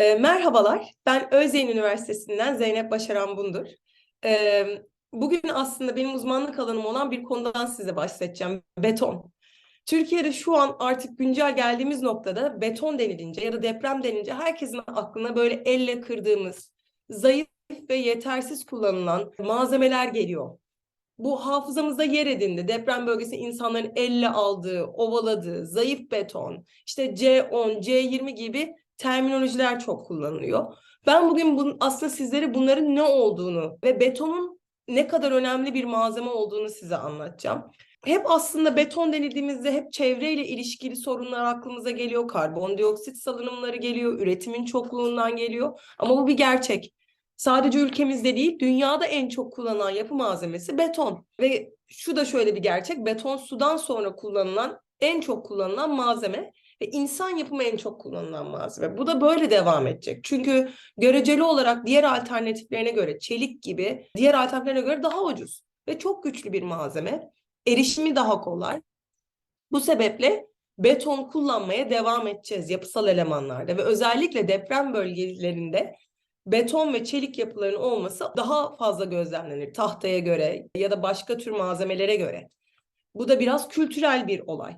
E, merhabalar, ben Özyeğin Üniversitesi'nden Zeynep Başaran Bundur. E, bugün aslında benim uzmanlık alanım olan bir konudan size bahsedeceğim, beton. Türkiye'de şu an artık güncel geldiğimiz noktada beton denilince ya da deprem denince herkesin aklına böyle elle kırdığımız, zayıf ve yetersiz kullanılan malzemeler geliyor. Bu hafızamızda yer edindi. Deprem bölgesi insanların elle aldığı, ovaladığı, zayıf beton, işte C10, C20 gibi terminolojiler çok kullanılıyor. Ben bugün bunun, aslında sizlere bunların ne olduğunu ve betonun ne kadar önemli bir malzeme olduğunu size anlatacağım. Hep aslında beton denildiğimizde hep çevreyle ilişkili sorunlar aklımıza geliyor. Karbondioksit salınımları geliyor, üretimin çokluğundan geliyor. Ama bu bir gerçek. Sadece ülkemizde değil, dünyada en çok kullanılan yapı malzemesi beton. Ve şu da şöyle bir gerçek, beton sudan sonra kullanılan, en çok kullanılan malzeme ve insan yapımı en çok kullanılan malzeme. Bu da böyle devam edecek. Çünkü göreceli olarak diğer alternatiflerine göre, çelik gibi diğer alternatiflerine göre daha ucuz ve çok güçlü bir malzeme. Erişimi daha kolay. Bu sebeple beton kullanmaya devam edeceğiz yapısal elemanlarda ve özellikle deprem bölgelerinde beton ve çelik yapıların olması daha fazla gözlemlenir tahtaya göre ya da başka tür malzemelere göre. Bu da biraz kültürel bir olay.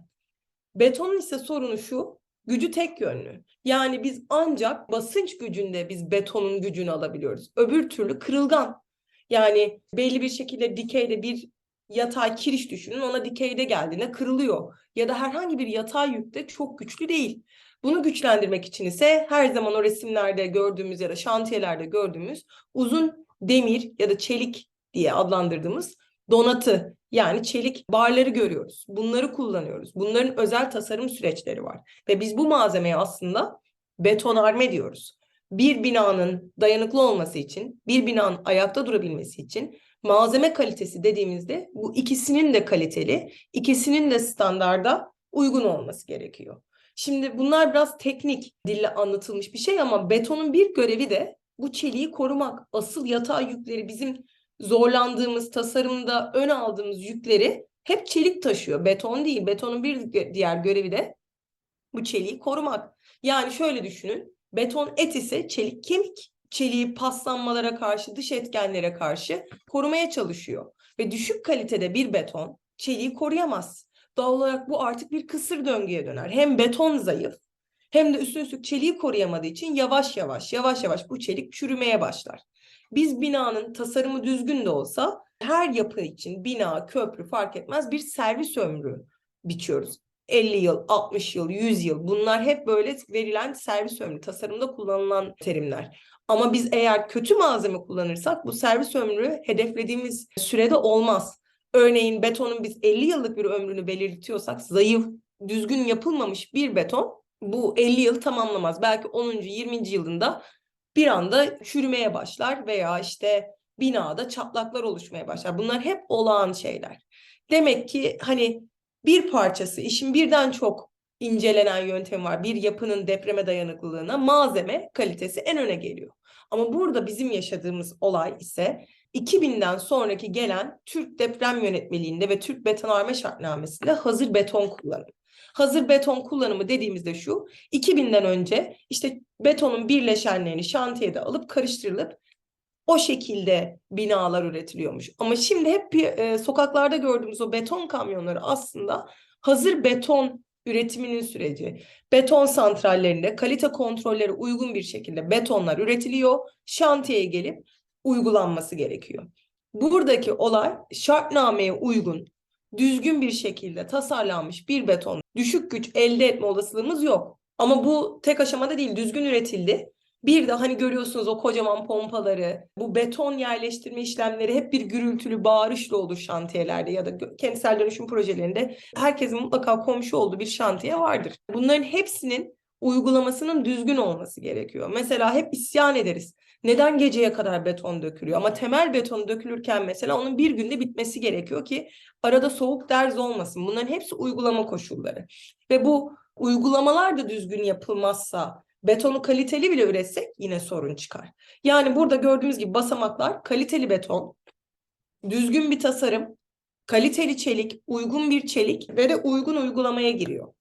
Betonun ise sorunu şu, gücü tek yönlü. Yani biz ancak basınç gücünde biz betonun gücünü alabiliyoruz. Öbür türlü kırılgan. Yani belli bir şekilde dikeyde bir yatay kiriş düşünün ona dikeyde geldiğinde kırılıyor. Ya da herhangi bir yatay yükte çok güçlü değil. Bunu güçlendirmek için ise her zaman o resimlerde gördüğümüz ya da şantiyelerde gördüğümüz uzun demir ya da çelik diye adlandırdığımız donatı yani çelik barları görüyoruz. Bunları kullanıyoruz. Bunların özel tasarım süreçleri var. Ve biz bu malzemeye aslında betonarme diyoruz. Bir binanın dayanıklı olması için, bir binanın ayakta durabilmesi için malzeme kalitesi dediğimizde bu ikisinin de kaliteli, ikisinin de standarda uygun olması gerekiyor. Şimdi bunlar biraz teknik dille anlatılmış bir şey ama betonun bir görevi de bu çeliği korumak. Asıl yatay yükleri bizim zorlandığımız tasarımda ön aldığımız yükleri hep çelik taşıyor. Beton değil. Betonun bir diğer görevi de bu çeliği korumak. Yani şöyle düşünün. Beton et ise çelik kemik. Çeliği paslanmalara karşı, dış etkenlere karşı korumaya çalışıyor. Ve düşük kalitede bir beton çeliği koruyamaz. Doğal olarak bu artık bir kısır döngüye döner. Hem beton zayıf hem de üstüne üstlük çeliği koruyamadığı için yavaş yavaş yavaş yavaş bu çelik çürümeye başlar. Biz binanın tasarımı düzgün de olsa her yapı için bina, köprü fark etmez bir servis ömrü biçiyoruz. 50 yıl, 60 yıl, 100 yıl bunlar hep böyle verilen servis ömrü, tasarımda kullanılan terimler. Ama biz eğer kötü malzeme kullanırsak bu servis ömrü hedeflediğimiz sürede olmaz. Örneğin betonun biz 50 yıllık bir ömrünü belirtiyorsak zayıf, düzgün yapılmamış bir beton bu 50 yıl tamamlamaz. Belki 10. 20. yılında bir anda çürümeye başlar veya işte binada çatlaklar oluşmaya başlar. Bunlar hep olağan şeyler. Demek ki hani bir parçası işin birden çok incelenen yöntem var. Bir yapının depreme dayanıklılığına malzeme kalitesi en öne geliyor. Ama burada bizim yaşadığımız olay ise 2000'den sonraki gelen Türk deprem yönetmeliğinde ve Türk betonarme şartnamesinde hazır beton kullanımı. Hazır beton kullanımı dediğimizde şu, 2000'den önce işte betonun birleşenlerini şantiyede alıp karıştırılıp o şekilde binalar üretiliyormuş. Ama şimdi hep e, sokaklarda gördüğümüz o beton kamyonları aslında hazır beton üretiminin süreci. Beton santrallerinde kalite kontrolleri uygun bir şekilde betonlar üretiliyor. Şantiyeye gelip uygulanması gerekiyor. Buradaki olay şartnameye uygun, düzgün bir şekilde tasarlanmış bir beton düşük güç elde etme olasılığımız yok. Ama bu tek aşamada değil, düzgün üretildi. Bir de hani görüyorsunuz o kocaman pompaları, bu beton yerleştirme işlemleri hep bir gürültülü bağırışla olur şantiyelerde ya da kentsel dönüşüm projelerinde herkesin mutlaka komşu olduğu bir şantiye vardır. Bunların hepsinin uygulamasının düzgün olması gerekiyor. Mesela hep isyan ederiz. Neden geceye kadar beton dökülüyor? Ama temel beton dökülürken mesela onun bir günde bitmesi gerekiyor ki arada soğuk derz olmasın. Bunların hepsi uygulama koşulları. Ve bu uygulamalar da düzgün yapılmazsa betonu kaliteli bile üretsek yine sorun çıkar. Yani burada gördüğümüz gibi basamaklar kaliteli beton, düzgün bir tasarım, kaliteli çelik, uygun bir çelik ve de uygun uygulamaya giriyor.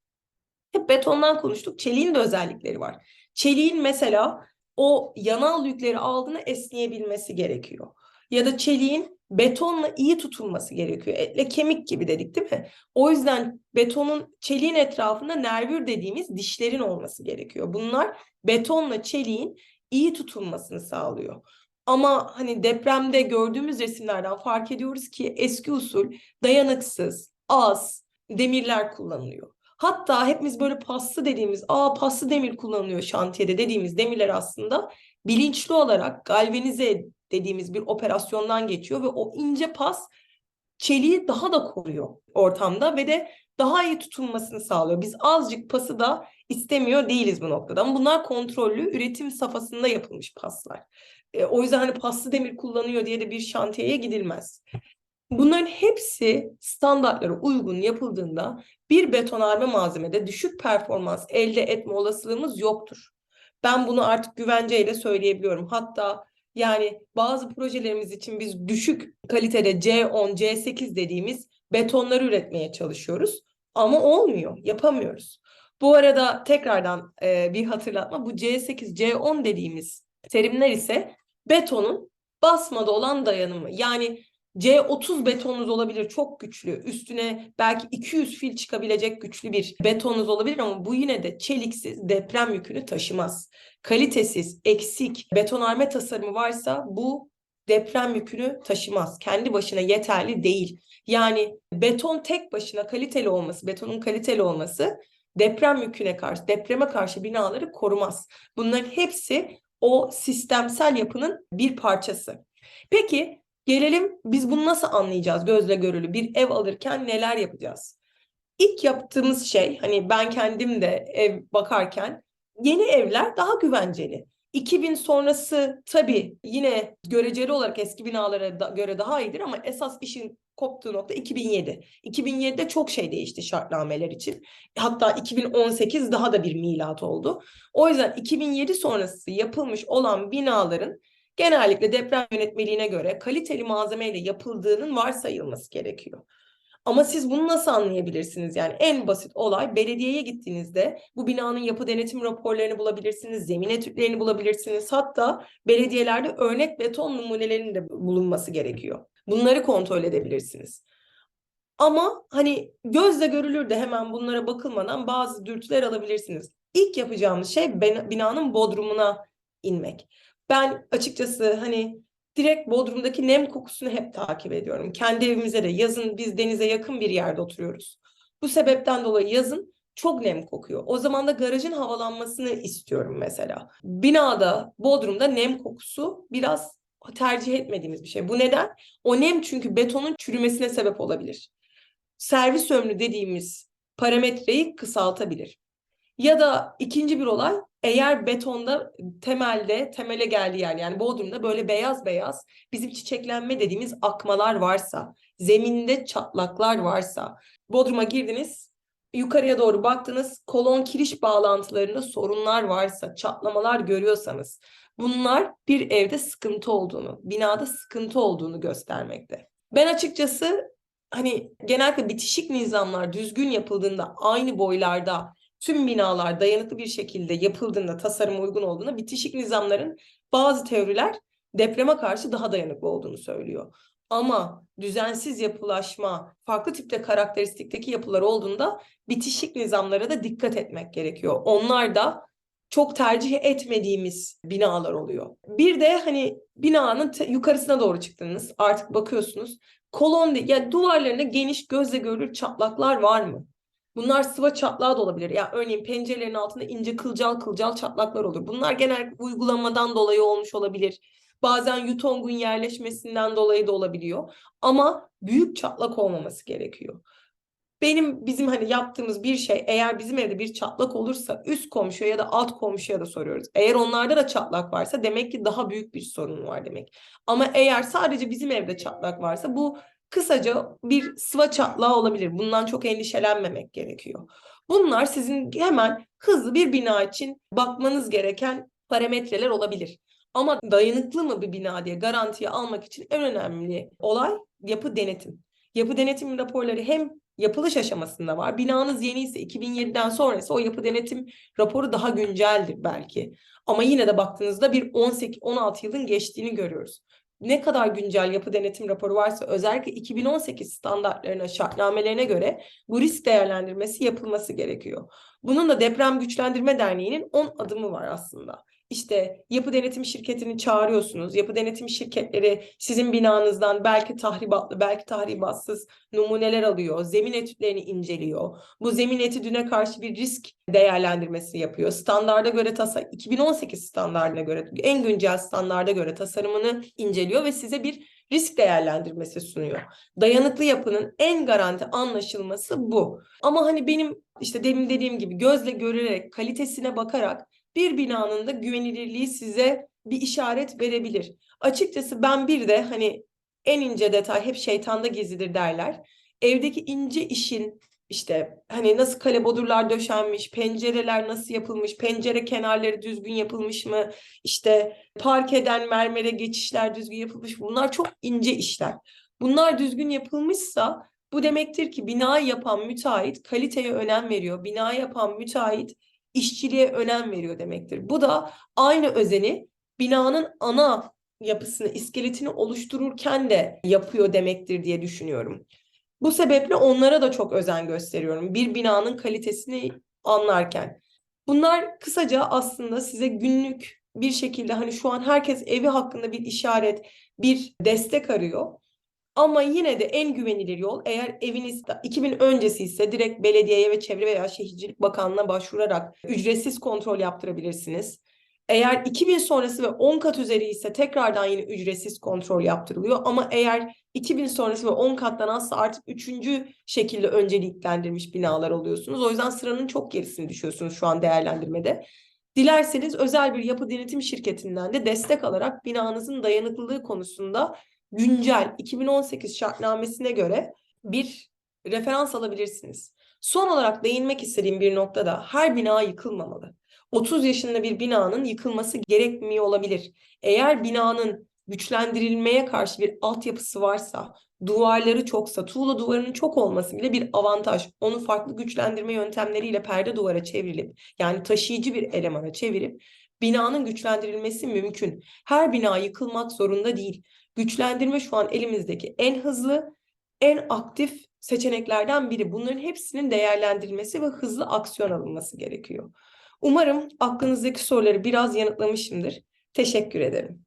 Hep betondan konuştuk. Çeliğin de özellikleri var. Çeliğin mesela o yanal yükleri aldığında esneyebilmesi gerekiyor. Ya da çeliğin betonla iyi tutulması gerekiyor. Etle kemik gibi dedik değil mi? O yüzden betonun çeliğin etrafında nervür dediğimiz dişlerin olması gerekiyor. Bunlar betonla çeliğin iyi tutulmasını sağlıyor. Ama hani depremde gördüğümüz resimlerden fark ediyoruz ki eski usul dayanıksız, az demirler kullanılıyor. Hatta hepimiz böyle paslı dediğimiz, aa paslı demir kullanılıyor şantiyede dediğimiz demirler aslında bilinçli olarak galvanize dediğimiz bir operasyondan geçiyor ve o ince pas çeliği daha da koruyor ortamda ve de daha iyi tutulmasını sağlıyor. Biz azıcık pası da istemiyor değiliz bu noktada. Ama bunlar kontrollü üretim safhasında yapılmış paslar. E, o yüzden hani paslı demir kullanıyor diye de bir şantiyeye gidilmez. Bunların hepsi standartlara uygun yapıldığında bir betonarme malzemede düşük performans elde etme olasılığımız yoktur. Ben bunu artık güvenceyle söyleyebiliyorum. Hatta yani bazı projelerimiz için biz düşük kalitede C10, C8 dediğimiz betonları üretmeye çalışıyoruz. Ama olmuyor, yapamıyoruz. Bu arada tekrardan e, bir hatırlatma. Bu C8, C10 dediğimiz terimler ise betonun basmada olan dayanımı. Yani C30 betonunuz olabilir çok güçlü. Üstüne belki 200 fil çıkabilecek güçlü bir betonunuz olabilir ama bu yine de çeliksiz deprem yükünü taşımaz. Kalitesiz, eksik betonarme tasarımı varsa bu deprem yükünü taşımaz. Kendi başına yeterli değil. Yani beton tek başına kaliteli olması, betonun kaliteli olması deprem yüküne karşı, depreme karşı binaları korumaz. Bunların hepsi o sistemsel yapının bir parçası. Peki Gelelim biz bunu nasıl anlayacağız gözle görülü? Bir ev alırken neler yapacağız? İlk yaptığımız şey hani ben kendim de ev bakarken yeni evler daha güvenceli. 2000 sonrası tabii yine göreceli olarak eski binalara da, göre daha iyidir ama esas işin koptuğu nokta 2007. 2007'de çok şey değişti şartnameler için. Hatta 2018 daha da bir milat oldu. O yüzden 2007 sonrası yapılmış olan binaların genellikle deprem yönetmeliğine göre kaliteli malzemeyle yapıldığının varsayılması gerekiyor. Ama siz bunu nasıl anlayabilirsiniz? Yani en basit olay belediyeye gittiğinizde bu binanın yapı denetim raporlarını bulabilirsiniz, zemin etütlerini bulabilirsiniz. Hatta belediyelerde örnek beton numunelerinin de bulunması gerekiyor. Bunları kontrol edebilirsiniz. Ama hani gözle görülür de hemen bunlara bakılmadan bazı dürtüler alabilirsiniz. İlk yapacağımız şey binanın bodrumuna inmek. Ben açıkçası hani direkt Bodrum'daki nem kokusunu hep takip ediyorum. Kendi evimize de yazın biz denize yakın bir yerde oturuyoruz. Bu sebepten dolayı yazın çok nem kokuyor. O zaman da garajın havalanmasını istiyorum mesela. Binada, Bodrum'da nem kokusu biraz tercih etmediğimiz bir şey. Bu neden? O nem çünkü betonun çürümesine sebep olabilir. Servis ömrü dediğimiz parametreyi kısaltabilir. Ya da ikinci bir olay eğer betonda temelde temele geldiği yer yani Bodrum'da böyle beyaz beyaz bizim çiçeklenme dediğimiz akmalar varsa, zeminde çatlaklar varsa, Bodrum'a girdiniz, yukarıya doğru baktınız, kolon kiriş bağlantılarında sorunlar varsa, çatlamalar görüyorsanız bunlar bir evde sıkıntı olduğunu, binada sıkıntı olduğunu göstermekte. Ben açıkçası hani genellikle bitişik nizamlar düzgün yapıldığında aynı boylarda tüm binalar dayanıklı bir şekilde yapıldığında, tasarıma uygun olduğunda bitişik nizamların bazı teoriler depreme karşı daha dayanıklı olduğunu söylüyor. Ama düzensiz yapılaşma, farklı tipte karakteristikteki yapılar olduğunda bitişik nizamlara da dikkat etmek gerekiyor. Onlar da çok tercih etmediğimiz binalar oluyor. Bir de hani binanın yukarısına doğru çıktınız. Artık bakıyorsunuz. Kolon ya duvarlarında geniş gözle görülür çatlaklar var mı? Bunlar sıva çatlağı da olabilir. Ya yani örneğin pencerelerin altında ince kılcal kılcal çatlaklar olur. Bunlar genel uygulamadan dolayı olmuş olabilir. Bazen yutongun yerleşmesinden dolayı da olabiliyor. Ama büyük çatlak olmaması gerekiyor. Benim bizim hani yaptığımız bir şey eğer bizim evde bir çatlak olursa üst komşuya ya da alt komşuya da soruyoruz. Eğer onlarda da çatlak varsa demek ki daha büyük bir sorun var demek. Ama eğer sadece bizim evde çatlak varsa bu kısaca bir sıva çatlağı olabilir. Bundan çok endişelenmemek gerekiyor. Bunlar sizin hemen hızlı bir bina için bakmanız gereken parametreler olabilir. Ama dayanıklı mı bir bina diye garantiye almak için en önemli olay yapı denetim. Yapı denetim raporları hem yapılış aşamasında var. Binanız yeni ise 2007'den sonrası o yapı denetim raporu daha günceldir belki. Ama yine de baktığınızda bir 18-16 yılın geçtiğini görüyoruz. Ne kadar güncel yapı denetim raporu varsa özellikle 2018 standartlarına, şartnamelerine göre bu risk değerlendirmesi yapılması gerekiyor. Bunun da Deprem Güçlendirme Derneği'nin 10 adımı var aslında. İşte yapı denetim şirketini çağırıyorsunuz. Yapı denetim şirketleri sizin binanızdan belki tahribatlı, belki tahribatsız numuneler alıyor. Zemin etütlerini inceliyor. Bu zemin etüdüne karşı bir risk değerlendirmesi yapıyor. Standarda göre tasa 2018 standardına göre en güncel standarda göre tasarımını inceliyor ve size bir risk değerlendirmesi sunuyor. Dayanıklı yapının en garanti anlaşılması bu. Ama hani benim işte demin dediğim gibi gözle görerek, kalitesine bakarak bir binanın da güvenilirliği size bir işaret verebilir. Açıkçası ben bir de hani en ince detay hep şeytanda gizlidir derler. Evdeki ince işin işte hani nasıl kale bodurlar döşenmiş, pencereler nasıl yapılmış, pencere kenarları düzgün yapılmış mı, işte parkeden mermere geçişler düzgün yapılmış mı? Bunlar çok ince işler. Bunlar düzgün yapılmışsa bu demektir ki binayı yapan müteahhit kaliteye önem veriyor. Binayı yapan müteahhit işçiliğe önem veriyor demektir. Bu da aynı özeni binanın ana yapısını, iskeletini oluştururken de yapıyor demektir diye düşünüyorum. Bu sebeple onlara da çok özen gösteriyorum. Bir binanın kalitesini anlarken. Bunlar kısaca aslında size günlük bir şekilde hani şu an herkes evi hakkında bir işaret, bir destek arıyor. Ama yine de en güvenilir yol eğer eviniz 2000 öncesi ise direkt belediyeye ve Çevre veya Şehircilik Bakanlığı'na başvurarak ücretsiz kontrol yaptırabilirsiniz. Eğer 2000 sonrası ve 10 kat üzeri ise tekrardan yine ücretsiz kontrol yaptırılıyor. Ama eğer 2000 sonrası ve 10 kattan azsa artık üçüncü şekilde önceliklendirmiş binalar oluyorsunuz. O yüzden sıranın çok gerisini düşüyorsunuz şu an değerlendirmede. Dilerseniz özel bir yapı denetim şirketinden de destek alarak binanızın dayanıklılığı konusunda güncel 2018 şartnamesine göre bir referans alabilirsiniz. Son olarak değinmek istediğim bir noktada her bina yıkılmamalı. 30 yaşında bir binanın yıkılması gerekmiyor olabilir. Eğer binanın güçlendirilmeye karşı bir altyapısı varsa, duvarları çoksa, tuğla duvarının çok olması bile bir avantaj. Onu farklı güçlendirme yöntemleriyle perde duvara çevrilip, yani taşıyıcı bir elemana çevirip binanın güçlendirilmesi mümkün. Her bina yıkılmak zorunda değil. Güçlendirme şu an elimizdeki en hızlı, en aktif seçeneklerden biri. Bunların hepsinin değerlendirilmesi ve hızlı aksiyon alınması gerekiyor. Umarım aklınızdaki soruları biraz yanıtlamışımdır. Teşekkür ederim.